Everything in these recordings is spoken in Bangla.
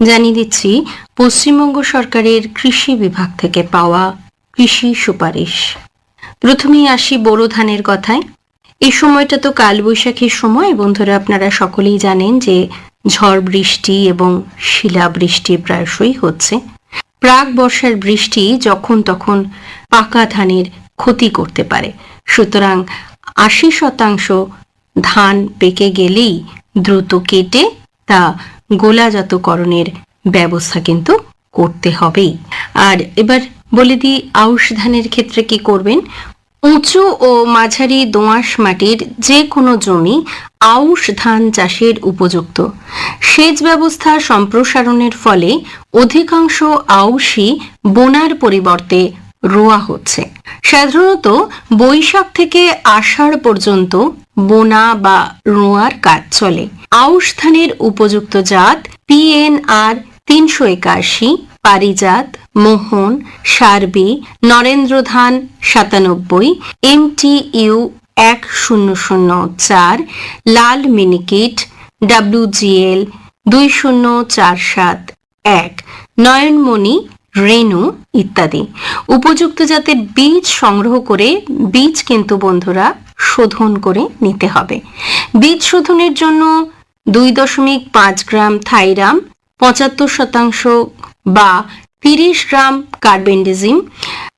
জানিয়ে দিচ্ছি, পশ্চিমবঙ্গ সরকারের কৃষি বিভাগ থেকে পাওয়া কৃষি সুপারিশ। প্রথমেই আসি বোরো ধানের কথায়। এই সময়টা তো কালবৈশাখীর সময়, বন্ধুরা আপনারা সকলেই জানেন যে ঝড় বৃষ্টি এবং শিলাবৃষ্টি প্রায়শই হচ্ছে। প্রাক বর্ষার বৃষ্টি যখন তখন পাকা ধানের ক্ষতি করতে পারে। সুতরাং আশি শতাংশ ধান পেকে গেলেই দ্রুত কেটে তা গোলাজাতকরণের ব্যবস্থা কিন্তু করতে হবেই। আর এবার বলে দিই, আউশ ধানের ক্ষেত্রে কি করবেন? উঁচু ও মাঝারি দোআঁশ মাটির যে কোনো জমি আউশ ধান চাষের উপযুক্ত। সেচ ব্যবস্থা সম্প্রসারণের ফলে অধিকাংশ আউশই বোনার পরিবর্তে রোয়া হচ্ছে। সাধারণত বৈশাখ থেকে আষাঢ় পর্যন্ত বোনা বা রোয়ার কাজ চলে। আউশ ধানের উপযুক্ত জাত পিএনআর তিনশো একাশি, পারিজাত, মোহন, সার্বি নরেন্দ্র ধান সাতানব্বই এমটি ইউ এক শূন্য শূন্য চার, লাল মিনিকিট ডাব্লিউজিএল দুই শূন্য চার সাত এক, নয়নমণি, রেণু ইত্যাদি। উপযুক্ত জাতের বীজ সংগ্রহ করে বীজ কিন্তু বন্ধুরা শোধন করে নিতে হবে। বীজ শোধনের জন্য দুই দশমিক পাঁচ গ্রাম থাইরাম, পঁচাত্তর শতাংশ বা তিরিশ গ্রাম কার্বেন্ডিজিম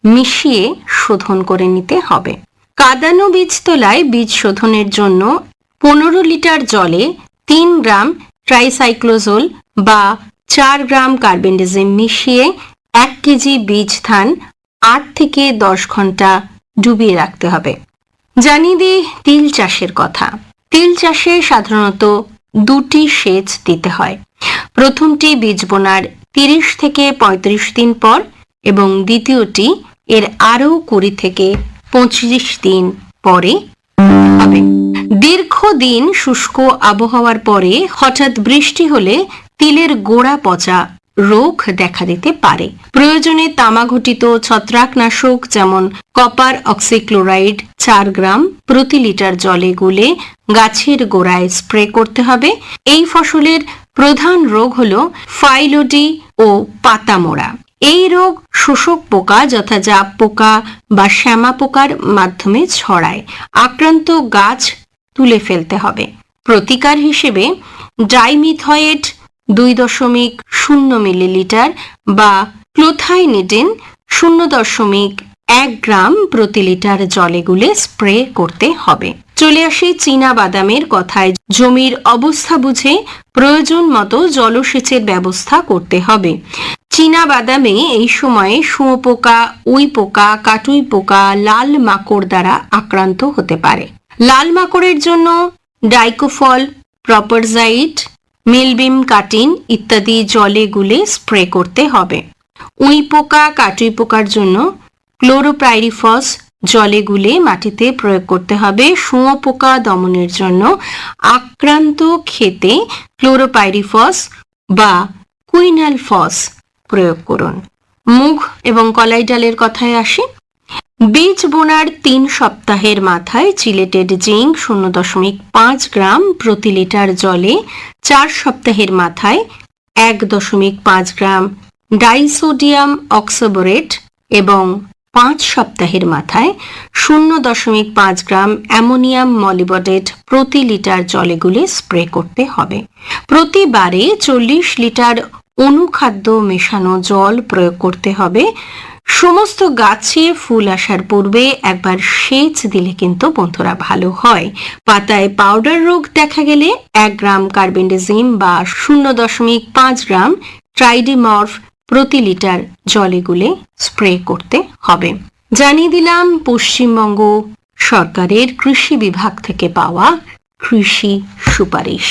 মিশিয়ে শোধন করে নিতে হবে। কাদানো বীজতলায় বীজ শোধনের জন্য পনেরো লিটার জলে তিন গ্রাম ট্রাইসাইক্লোজোল বা চার গ্রাম কার্বেন্ডিজিম মিশিয়ে এক কেজি বীজ ধান আট থেকে দশ ঘণ্টা ডুবিয়ে রাখতে হবে। জানিয়ে দিই তিল চাষের কথা। তিল চাষে সাধারণত দুটি সেচ দিতে হয়। প্রথমটি বীজ বোনার তিরিশ থেকে পঁয়ত্রিশ দিন পর এবং দ্বিতীয়টি এর আরও কুড়ি থেকে পঁচিশ দিন পরে হবে। দীর্ঘদিন শুষ্ক আবহাওয়ার পরে হঠাৎ বৃষ্টি হলে তিলের গোড়া পচা রোগ দেখা দিতে পারে। প্রয়োজনে তামাঘটিত ছত্রাকনাশক যেমন কপার অক্সিক্লোরাইড চার গ্রাম প্রতি লিটার জলে গুলে গাছের গোড়ায় স্প্রে করতে হবে। এই ফসলের প্রধান রোগ হল ফাইলোডি ও পাতামোড়া। এই রোগ শোষক পোকা যথা জাপ পোকা বা শ্যামা পোকার মাধ্যমে ছড়ায়। আক্রান্ত গাছ তুলে ফেলতে হবে। প্রতিকার হিসেবে ডাইমিথয়েড দুই দশমিক শূন্য মিলিলিটার বা ক্লোথাইনিডিন শূন্য দশমিক এক গ্রাম প্রতি লিটার জলে গুলে স্প্রে করতে হবে। চলে আসি চীনা বাদামের কথায়। জমির অবস্থা বুঝে প্রয়োজন মতো জলসেচের ব্যবস্থা করতে হবে। চীনা বাদামে এই সময়ে শুঁয়োপোকা উই পোকা কাটুই পোকা লাল মাকড় দ্বারা আক্রান্ত হতে পারে। লাল মাকড়ের জন্য ডাইকোফল, প্রপারজাইট মিলবিম কাটিন ইত্যাদি জলে গুলে স্প্রে করতে হবে। উই পোকা কাটুই পোকার জন্য ক্লোরোপ্রাইরিফস জলে গুলে মাটিতে প্রয়োগ করতে হবে। শুঁয়ো পোকা দমনের জন্য আক্রান্ত খেতে ক্লোরোপাইরিফস বা কুইনাল ফস প্রয়োগ করুন। মুগ এবং কলাই ডালের কথায় আসি। বীজ বোনার তিন সপ্তাহের মাথায় চিলেটেড জিঙ্ক শূন্য দশমিক পাঁচ গ্রাম প্রতি লিটার জলে চার সপ্তাহের মাথায় এক দশমিক পাঁচ গ্রাম ডাইসোডিয়াম অক্সোবোরেট এবং পাঁচ সপ্তাহের মাথায় শূন্য দশমিক পাঁচ গ্রাম অ্যামোনিয়াম মলিবডেট প্রতি লিটার জলে গুলে স্প্রে করতে হবে। প্রতিবারে চল্লিশ লিটার অনুখাদ্য মেশানো জল প্রয়োগ করতে হবে। সমস্ত গাছে ফুল আসার পূর্বে একবার সেচ দিলে কিন্তু বন্ধুরা ভালো হয়। পাতায় পাউডার রোগ দেখা গেলে এক গ্রাম কার্বেন্ডেজিম বা শূন্য দশমিক পাঁচ গ্রাম ট্রাইডিমর্ফ প্রতি লিটার জলে গুলে স্প্রে করতে হবে। জানিয়ে দিলাম, পশ্চিমবঙ্গ সরকারের কৃষি বিভাগ থেকে পাওয়া কৃষি সুপারিশ।